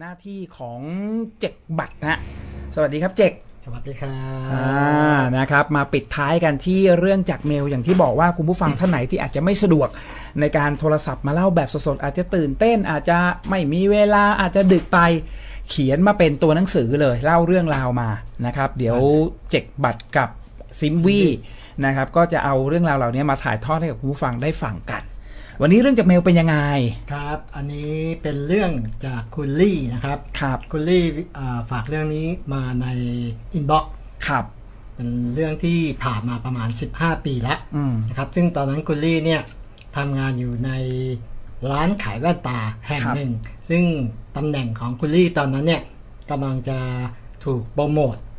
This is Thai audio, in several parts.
หน้าที่ของเจกบัตรนะสวัสดีครับเจกสวัสดีครัอ่าบนะครับ มาปิดท้ายกันที่เรื่องจากเมลอย่างที่บอกว่าคุณผู้ฟังท่านไหนที่อาจจะไม่สะดวก ในการโทรศัพท์มาเล่าแบบสดๆอาจจะตื่นเต้นอาจจะไม่มีเวลาอาจจะดึกไปเขียนมาเป็นตัวหนังสือเลยเล่าเรื่องราวมานะครับ เดี๋ยวเจกบัตรกับซิมวีนะครับก็จะเอาเรื่องราวเหล่านี้มาถ่ายทอดให้กับคุณผู้ฟังได้ฟังกัน วันนี้เรื่องจากเมลเป็นยังไง ครับ อันนี้เป็นเรื่องจากคุณลี่นะครับ ครับ คุณลี่อ่าฝากเรื่องนี้มาในอินบ็อกซ์ครับ เป็นเรื่องที่ผ่านมาประมาณ 15 ปีแล้วอืมนะครับ ซึ่งตอนนั้นคุณลี่เนี่ยทำงานอยู่ในร้านขายแว่นตาแห่งครับหนึ่ง ซึ่งตำแหน่งของคุณลี่ตอนนั้นเนี่ยกำลังจะถูกโปรโมทอืม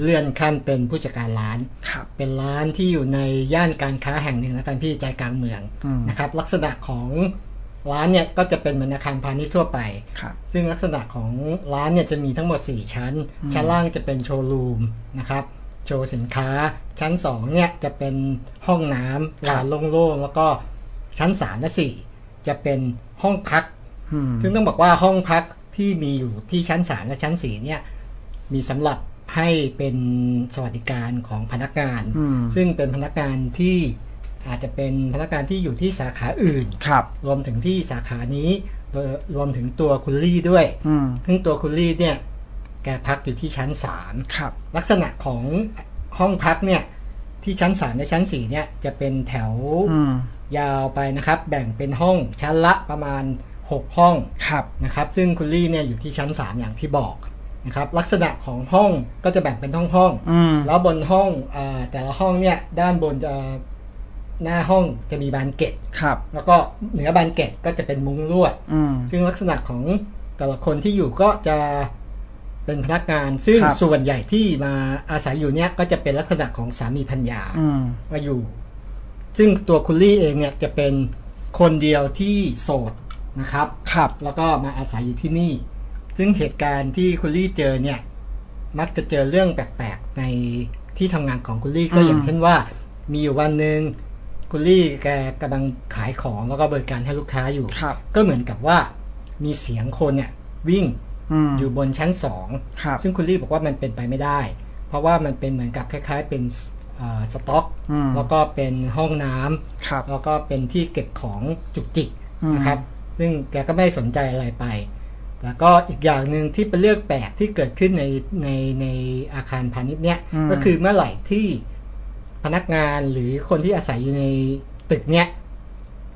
เลื่อนขั้นเป็นผู้จัดการร้านครับเป็นร้านที่อยู่ในย่านการค้าแห่งหนึ่งแล้วกันพี่ใจกลางเมืองอืมนะครับ ลักษณะของร้านเนี่ยก็จะเป็นเหมือนอาคารพาณิชย์ทั่วไปครับซึ่งลักษณะของร้านเนี่ยจะมีทั้งหมด 4 ชั้นอืมชั้นล่างจะเป็นโชว์รูมนะครับ โชว์สินค้า ชั้น 2 เนี่ยจะเป็นห้องน้ำลานโล่งๆ แล้วก็ชั้น 3 และ 4 จะเป็นห้องพักอืมซึ่งต้องบอกว่าห้องพักที่มีอยู่ที่ชั้น 3 และชั้น 4 เนี่ยมีสำหรับ ให้เป็นสวัสดิการของพนักงานอืมซึ่งเป็นพนักงานที่อาจจะเป็นพนักงานที่อยู่ที่สาขาอื่นครับรวมถึงที่สาขานี้โดยรวมถึงตัวคุณลี่ด้วยอืมซึ่งตัวคุณลี่เนี่ย แกพักอยู่ที่ชั้นครับ3ลักษณะของห้องพักเนี่ย ที่ชั้น3และชั้น4เนี่ย จะเป็นแถวอืมยาวไปนะครับ แบ่งเป็นห้องชั้นละประมาณ6ห้องครับนะครับ ซึ่งคุณลี่เนี่ยอยู่ที่ชั้น3อย่างที่บอก นะครับลักษณะของห้องก็จะแบ่งเป็นห้องห้องๆอืมแล้วบนห้องอาแต่ละห้องเนี่ยด้านบนจะหน้าห้องจะมีบานเกล็ดครับ แล้วก็เหนือบานเกล็ดก็จะเป็นมุ้งลวดอืมซึ่งลักษณะของแต่ละคนที่อยู่ก็จะเป็นพนักงานซึ่งครับส่วนใหญ่ที่มาอาศัยอยู่เนี่ยก็จะเป็นลักษณะของสามีพัญญาอืมมาอยู่ ซึ่งตัวคุณลี่เองเนี่ยจะเป็นคนเดียวที่โสดนะครับครับ แล้วก็มาอาศัยอยู่ที่นี่ ซึ่งเหตุการณ์ที่คุณลี่เจอเนี่ย มักจะเจอเรื่องแปลกๆในที่ทำงานของคุณลี่ก็อืมอย่างเช่นว่า มีอยู่วันหนึ่งคุณลี่แกกำลังขายของแล้วก็บริการให้ลูกค้าอยู่ครับก็เหมือนกับว่ามีเสียงคนเนี่ยวิ่งอืมอยู่บนชั้นสองครับซึ่งคุณลี่บอกว่ามันเป็นไปไม่ได้ เพราะว่ามันเป็นเหมือนกับคล้าย ๆ เป็นอ่าสต็อกอืมแล้วก็เป็นห้องน้ำครับแล้วก็เป็นที่เก็บของจุกจิกอืมนะครับ ซึ่งแกก็ไม่สนใจอะไรไป แล้วก็อีกอย่างหนึ่งที่เป็นเรื่องแปลกที่เกิดขึ้นในในในอาคารพาณิชย์เนี่ยมก็คือเมื่อไหร่ที่พนักงานหรือคนที่อาศัยอยู่ในตึกเนี้ย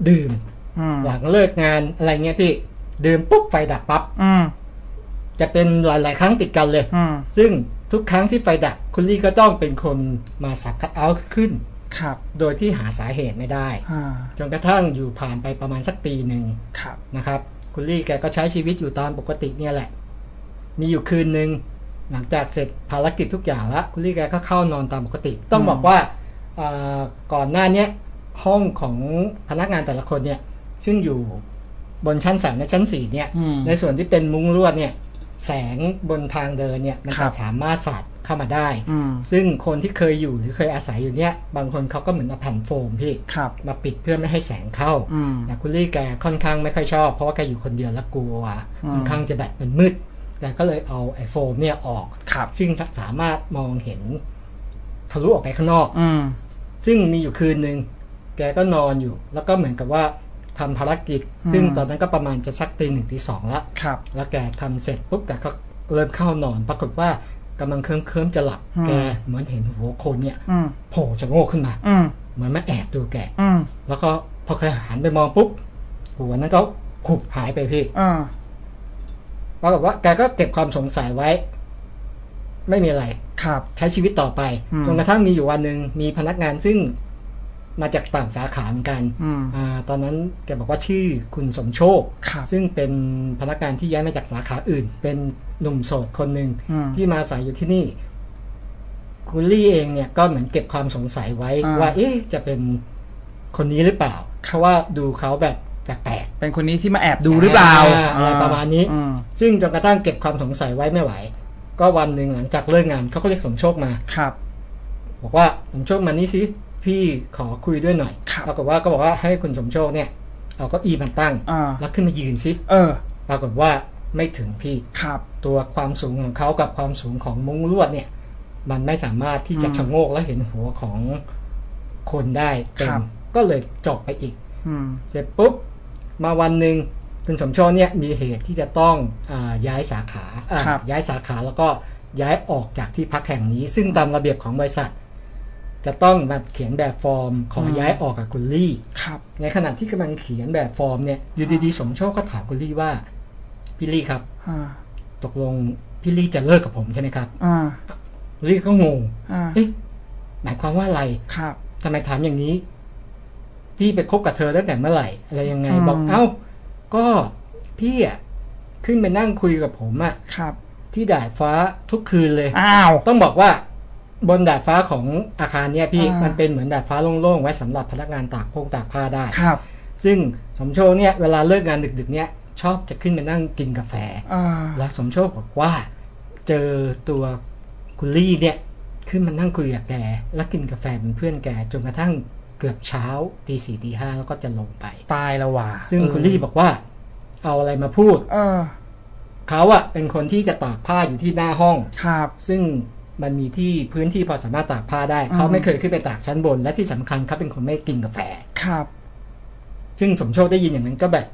ดื่มอืมหลังเลิกงานอะไรเงี้ยพี่ดื่มปุ๊บไฟดับปั๊บอืมจะเป็นหลาย ๆ ครั้งติดกันเลยอืมซึ่งทุกครั้งที่ไฟดับคุณลี่ก็ต้องเป็นคนมาสับคัทเอาท์ขึ้นครับ โดยที่หาสาเหตุไม่ได้อ่าจนกระทั่งอยู่ผ่านไปประมาณสักปีหนึ่งครับนะครับ คุณลี่แกก็ใช้ชีวิตอยู่ตามปกติเนี่ยแหละ มีอยู่คืนหนึ่งหลังจากเสร็จภารกิจทุกอย่างแล้วคุณลี่แกก็เข้านอนตามปกติ ต้องบอกว่าอ่าก่อนหน้าเนี้ยห้องของพนักงานแต่ละคนเนี่ยซึ่งอยู่บนชั้นสามและชั้นสี่เนี่ยอืมในส่วนที่เป็นมุ้งลวดเนี่ย แสงบนทางเดินเนี่ยมันครัจะบ สามารถสาดเข้ามาได้ อืมซึ่งคนที่เคยอยู่หรือเคยอาศัยอยู่เนี่ย บางคนเขาก็เหมือนเอาแผ่นโฟมพี่ครับ มาปิดเพื่อไม่ให้แสงเข้าอืม แต่คุณลี่แกค่อนข้างไม่ค่อยชอบ เพราะว่าแกอยู่คนเดียวแล้วกลัวอืม ค่อนข้างจะแบบเป็นมืดแกก็เลยเอาไอ้โฟมเนี่ยออก ครับ ซึ่งสามารถมองเห็นทะลุออกไปข้างนอก อืมซึ่งมีอยู่คืนหนึ่งแกก็นอนอยู่ แล้วก็เหมือนกับว่า ทำภารกิจอืมซึ่งตอนนั้นก็ประมาณจะสักตีหนึ่งตีสองแล้วครับแล้วแกทำเสร็จปุ๊บแกก็เริ่มเข้านอน ปรากฏว่ากำลังเคลิ้มเคลิ้มๆจะหลับอืมแกเหมือนเห็นหัวคนเนี่ยอืมโผล่จะโง่ขึ้นมาอืมเหมือนมาแอบดูแกอืมแล้วก็พอแกหันไปมองปุ๊บหัวนั้นก็ขุบหายไปพี่อ่าปรากฏว่าแกก็เก็บความสงสัยไว้ ไม่มีอะไรครับ ใช้ชีวิตต่อไปอืมจนกระทั่งมีอยู่วันหนึ่งมีพนักงานซึ่ง มาจากต่างสาขาเหมือนกันอืมอ่าตอนนั้นแกบอกว่าชื่อคุณสมโชคครับซึ่งเป็นพนักงานที่ย้ายมาจากสาขาอื่น เป็นหนุ่มโสดคนหนึ่งอืมที่มาอาศัยอยู่ที่นี่คุณลี่เองเนี่ยก็เหมือนเก็บความสงสัยไว้อ่าว่าเอ๊ะจะเป็นคนนี้หรือเปล่า เพราะว่าดูเขาแบบแปลกเป็นคนนี้ที่มาแอบดูหรือเปล่าอ่าอะไรประมาณนี้อืมๆซึ่งจนกระทั่งเก็บความสงสัยไว้ไม่ไหว ก็วันหนึ่งหลังจากเลิกงานเขาก็เรียกสมโชคมาครับ บอกว่าสมโชคมานี่สิ พี่ขอคุยด้วยหน่อยครับปรากฏว่าก็บอกว่าให้คุณสมโชคเนี่ยเอาเก็อีมาตั้ง อ่า แล้วขึ้นมายืนสิเออ ปรากฏว่าไม่ถึงพี่ ครับ ตัวความสูงของเขากับความสูงของมุ้งลวดเนี่ย มันไม่สามารถที่จะอืมชะโงกและเห็นหัวของคนได้เต็ครัมบ ก็เลยจบไปอีก อืม เสร็จปุ๊บ มาวันหนึ่งคุณสมโชคเนี่ยมีเหตุที่จะต้องอาย้ายสาขาอ่าครับย้ายสาขาแล้วก็ย้ายออกจากที่พักแห่งนี้ ซึ่งตามระเบียบของบริษัท จะต้องมาเขียนแบบฟอร์ม ขอย้ายออกกับคุณลี่ครับในขณะที่กำลังเขียนแบบฟอร์มเนี่ยอยู่ดีๆสมโชคก็ถามคุณลี่ว่าพี่ลี่ครับอ่าตกลงพี่ลี่จะเลิกกับผมใช่ไหมครับอ่าคุณลี่ก็งงอ่าเอ๊ะหมายความว่าอะไรครับทำไมถามอย่างนี้ พี่ไปคบกับเธอตั้งแต่เมื่อไหร่ อะไรยังไงอืมบอกเอ้า ก็พี่อะขึ้นไปนั่งคุยกับผมอะครับ ที่ดาดฟ้าทุกคืนเลยอ้าวต้องบอกว่า บนดาดฟ้าของอาคารเนี่ยพี่อ่ามั มันเป็นเหมือนดาดฟ้าโล่งๆไว้สำหรับพนักงานตากพงตากผ้าได้ ครับซึ่งสมโชคเนี่ยเวลาเลิกงานดึกๆเนี่ยชอบจะขึ้นไปนั่งกินกาแฟ อ่าแล้วสมโชคบอกว่าเจอตัวคุณลี่เนี่ยขึ้นมานั่งคุยกับแก แล้วกินกาแฟเป็นเพื่อนแกจนกระทั่งเกือบเช้าตีสี่ตีห้าแล้วก็จะลงไป ตายแล้วว่ะซึ่งเออคุณลี่บอกว่า เอาอะไรมาพูด เออเขาอะเป็นคนที่จะตากผ้าอยู่ที่หน้าห้อง ครับ ซึ่ง มันมีที่พื้นที่พอสามารถตากผ้าได้อืมเขาไม่เคยขึ้นไปตากชั้นบน และที่สำคัญเขาเป็นคนไม่กินกาแฟครับ ซึ่งสมโชคได้ยินอย่างนั้นก็แบบ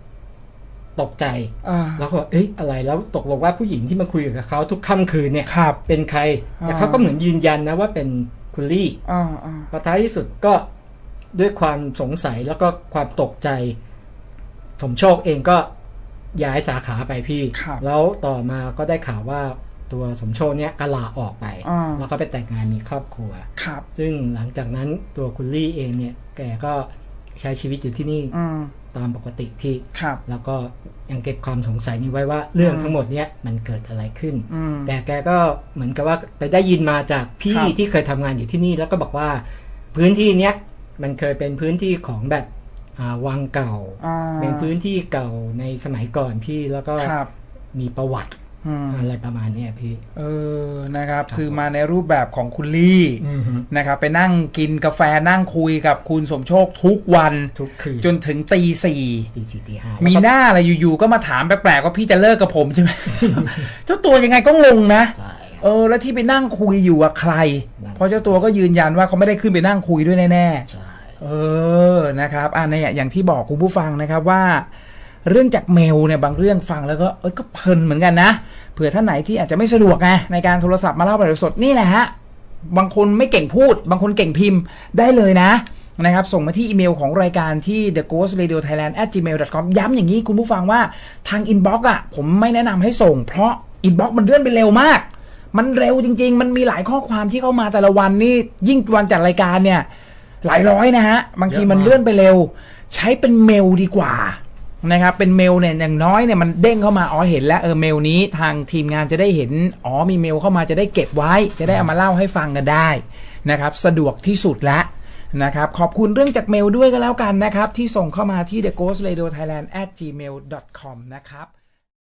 ตกใจอ่าแล้วก็บอกเอ๊ะอะไรแล้วตกลงว่าผู้หญิงที่มาคุยกับเขาทุกค่ำคืนเนี่ยครับเป็นใครอ่าแต่เขาก็เหมือนยืนยันนะว่าเป็นคุณลี่อ่าอ่าพอท้ายที่สุดก็ด้วยความสงสัยแล้วก็ความตกใจ สมโชคเองก็ย้ายสาขาไปพี่ครับแล้วต่อมาก็ได้ข่าวว่า ตัวสมโชคเนี้ยก็ลาออกไปอ่าแล้วก็ไปแต่งงานมีครอบครัวครับ ซึ่งหลังจากนั้นตัวคุณลี่เองเนี่ยแกก็ใช้ชีวิตอยู่ที่นี่อืมตามปกติพี่ครับแล้วก็ยังเก็บความสงสัยนี้ไว้ว่าเรื่องอืมทั้งหมดเนี้ยมันเกิดอะไรขึ้นอืมแต่แกก็เหมือนกับว่าไปได้ยินมาจากพี่ครับที่เคยทำงานอยู่ที่นี่แล้วก็บอกว่าพื้นที่เนี้ยมันเคยเป็นพื้นที่ของแบบอ่าวังเก่าอ่า เป็นพื้นที่เก่าในสมัยก่อนพี่แล้วก็ครับมีประวัติ อืมอะไรประมาณเนี้ยพี่ เออนะครับครับ คือมาในรูปแบบของคุณลี่นะครับ ไปนั่งกินกาแฟนั่งคุยกับคุณสมโชคทุกวันทุกคืนจนถึงตีสี่ตีสี่ตีห้ามีมีหน้าอะไรอยู่ๆก็มาถามแปลกๆว่าพี่จะเลิกกับผมใช่ไหมเจ้าตัวยังไงก็งงนะใช่ครับเออ แล้วที่ไปนั่งคุยอยู่อะใครนั่นเพราะเจ้าตัวก็ยืนยันว่าเขาไม่ได้ขึ้นไปนั่งคุยด้วยแน่ๆใช่เออนะครับอ่าในอย่างที่บอกคุณผู้ฟังนะครับว่า เรื่องจากเมลเนี่ยบางเรื่องฟังแล้วก็เอ้ยก็เพลินเหมือนกันนะเผื่อท่านไหนที่อาจจะไม่สะดวกไงในการโทรศัพท์มาเล่าแบบสดนี่แหละฮะบางคนไม่เก่งพูด บางคนเก่งพิมพ์ได้เลยนะนะครับส่งมาที่อีเมลของรายการที่ the ghost radio thailand at gmail com ย้ำอย่างนี้คุณผู้ฟังว่าทาง inbox อะผมไม่แนะนำให้ส่ง เพราะ inbox มันเลื่อนไปเร็วมาก มันเร็วจริง ๆ มันมีหลายข้อความที่เข้ามาแต่ละวันนี่ยิ่งวันจัดรายการเนี่ย หลายร้อยนะฮะ บางทีมันเลื่อนไปเร็ว ใช้เป็นเมลดีกว่า นะครับเป็นเมลเนี่ยอย่างน้อยเนี่ยมันเด้งเข้ามาอ๋อเห็นแล้วเออเมลนี้ทางทีมงานจะได้เห็นอ๋อมีเมลเข้ามาจะได้เก็บไว้ จะได้เอามาเล่าให้ฟังกันได้นะครับสะดวกที่สุดละนะครับขอบคุณเรื่องจากเมลด้วยก็แล้วกันนะครับ ที่ส่งเข้ามาที่ the ghost radio thailand at gmail com นะครับ